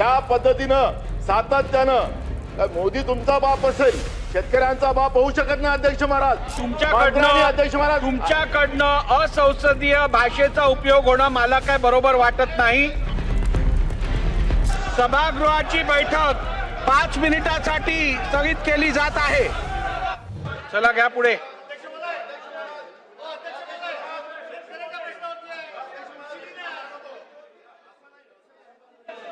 ज्या पद्धतीनं सातत्यानं मोदी तुमचा बाप असेल शेतकऱ्यांचा बाप होऊ शकत नाही अध्यक्ष महाराज. मंत्र्यांनी अध्यक्ष तुमच्याकडनं महाराज. तुमच्याकडनं असंसदीय भाषेचा उपयोग होणं मला काय बरोबर वाटत नाही. सभागृहाची बैठक पाच मिनिटासाठी स्थगित केली जात आहे. चला घ्या पुढे.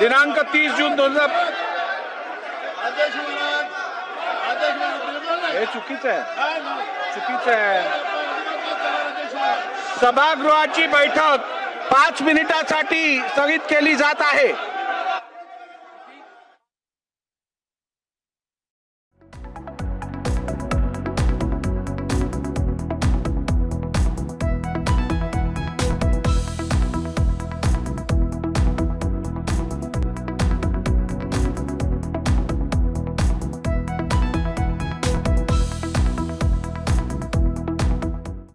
दिनांक तीस जून दोन हजार हे चुकीचं आहे. चुकीचं आहे. सभागृहाची बैठक पाच मिनिटासाठी स्थगित केली जात आहे.